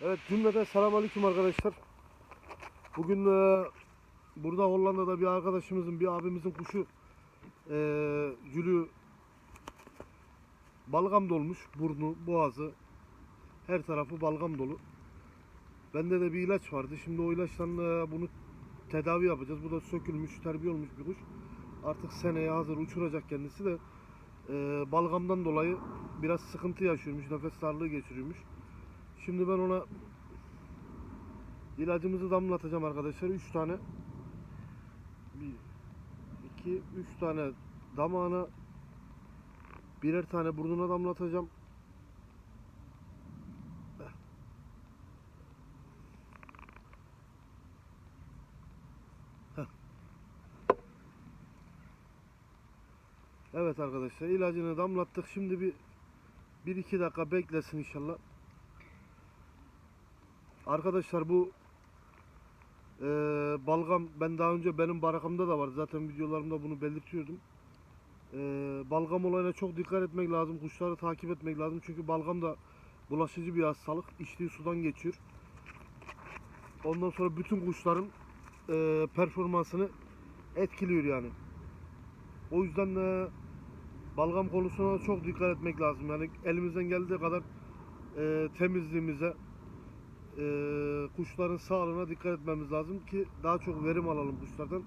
Evet cümleden selamünaleyküm arkadaşlar. Bugün e, burada Hollanda'da bir arkadaşımızın, bir abimizin kuşu e, gülü balgam dolmuş. Burnu, boğazı, her tarafı balgam dolu. Bende de bir ilaç vardı. Şimdi o ilaçtan e, bunu tedavi yapacağız. Bu da sökülmüş, terbiye olmuş bir kuş. Artık seneye hazır uçuracak kendisi de e, balgamdan dolayı biraz sıkıntı yaşıyormuş. Nefes darlığı geçiriyormuş. Şimdi ben ona ilacımızı damlatacağım arkadaşlar. 3 tane 1 2 3 tane damağına birer tane burnuna damlatacağım. Evet arkadaşlar ilacını damlattık. Şimdi bir 1-2 dakika beklesin inşallah. Arkadaşlar bu eee, balgam ben daha önce benim barakamda da var. Zaten videolarımda bunu belirtiyordum. Eee, balgam olayına çok dikkat etmek lazım. Kuşları takip etmek lazım. Çünkü balgam da bulaşıcı bir hastalık. İçtiği sudan geçiyor. Ondan sonra bütün kuşların eee, performansını etkiliyor yani. O yüzden eee, balgam konusuna çok dikkat etmek lazım. Yani elimizden geldiği kadar eee, temizliğimize, e, kuşların sağlığına dikkat etmemiz lazım ki daha çok verim alalım kuşlardan.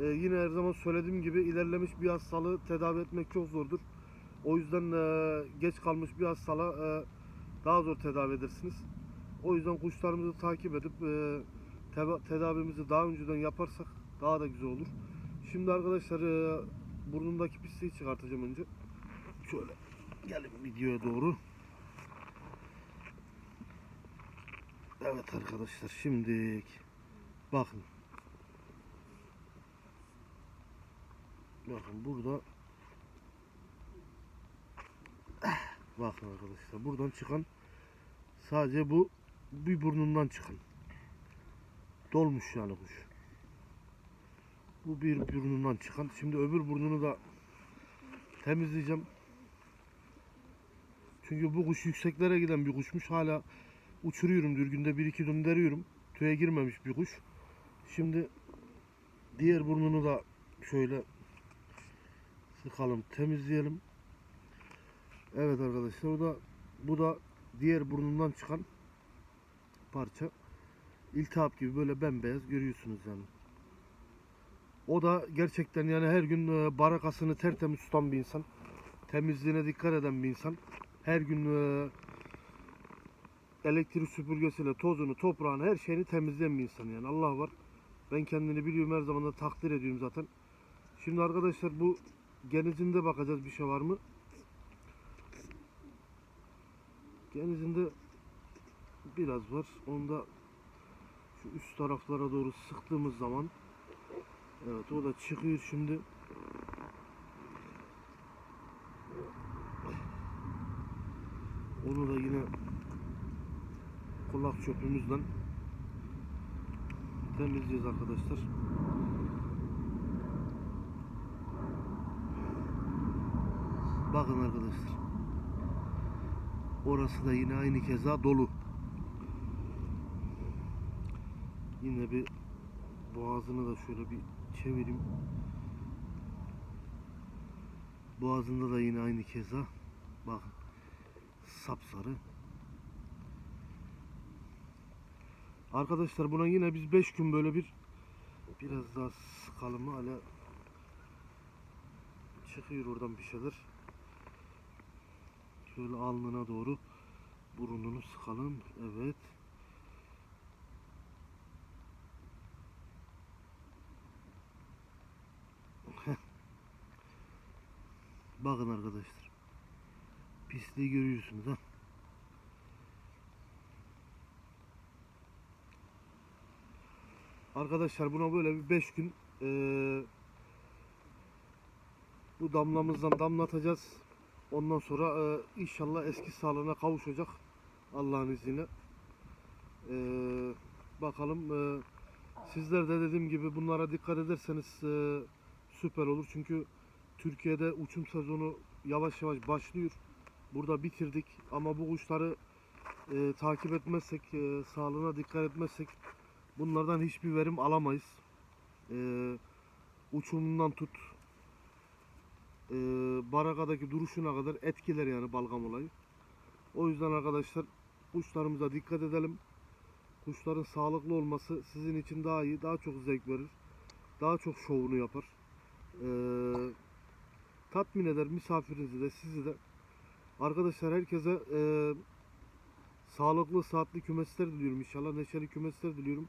E, yine her zaman söylediğim gibi ilerlemiş bir hastalığı tedavi etmek çok zordur. O yüzden e, geç kalmış bir hastalığı e, daha zor tedavi edersiniz. O yüzden kuşlarımızı takip edip e, tedavimizi daha önceden yaparsak daha da güzel olur. Şimdi arkadaşlar e, burnundaki pisliği çıkartacağım önce. Şöyle gelin videoya doğru. Evet arkadaşlar şimdi bakın. Bakın burada bakın arkadaşlar buradan çıkan sadece bu bir burnundan çıkan dolmuş yani kuş. Bu bir burnundan çıkan. Şimdi öbür burnunu da temizleyeceğim. Çünkü bu kuş yükseklere giden bir kuşmuş. Hala uçuruyorum diyor. Günde bir iki döndürüyorum. Tüye girmemiş bir kuş. Şimdi diğer burnunu da şöyle sıkalım, temizleyelim. Evet arkadaşlar o da bu da diğer burnundan çıkan parça. İltihap gibi böyle bembeyaz görüyorsunuz yani. O da gerçekten yani her gün e, barakasını tertemiz tutan bir insan. Temizliğine dikkat eden bir insan. Her gün e, elektrik süpürgesiyle tozunu, toprağını, her şeyini temizleyen bir insan yani. Allah var. Ben kendini biliyorum her zaman da takdir ediyorum zaten. Şimdi arkadaşlar bu genizinde bakacağız bir şey var mı? Genizinde biraz var. Onda şu üst taraflara doğru sıktığımız zaman evet o da çıkıyor şimdi. Onu da yine kulak çöpümüzden temizleyeceğiz arkadaşlar. Bakın arkadaşlar. Orası da yine aynı keza dolu. Yine bir boğazını da şöyle bir çevireyim. Boğazında da yine aynı keza. Bakın. Sapsarı. Arkadaşlar buna yine biz 5 gün böyle bir biraz daha sıkalım hala çıkıyor oradan bir şeyler. Şöyle alnına doğru burnunu sıkalım. Evet. Bakın arkadaşlar. Pisliği görüyorsunuz ha. Arkadaşlar buna böyle bir 5 gün eee, bu damlamızdan damlatacağız. Ondan sonra eee, inşallah eski sağlığına kavuşacak Allah'ın izniyle. Eee, bakalım eee, sizler de dediğim gibi bunlara dikkat ederseniz eee, süper olur. Çünkü Türkiye'de uçum sezonu yavaş yavaş başlıyor. Burada bitirdik ama bu kuşları e, takip etmezsek, e, sağlığına dikkat etmezsek bunlardan hiçbir verim alamayız. E, uçumundan tut, e, barakadaki duruşuna kadar etkiler yani balgam olayı. O yüzden arkadaşlar kuşlarımıza dikkat edelim. Kuşların sağlıklı olması sizin için daha iyi, daha çok zevk verir. Daha çok şovunu yapar. E, tatmin eder misafirinizi de sizi de. Arkadaşlar herkese e, sağlıklı, saatli kümesler diliyorum inşallah. Neşeli kümesler diliyorum.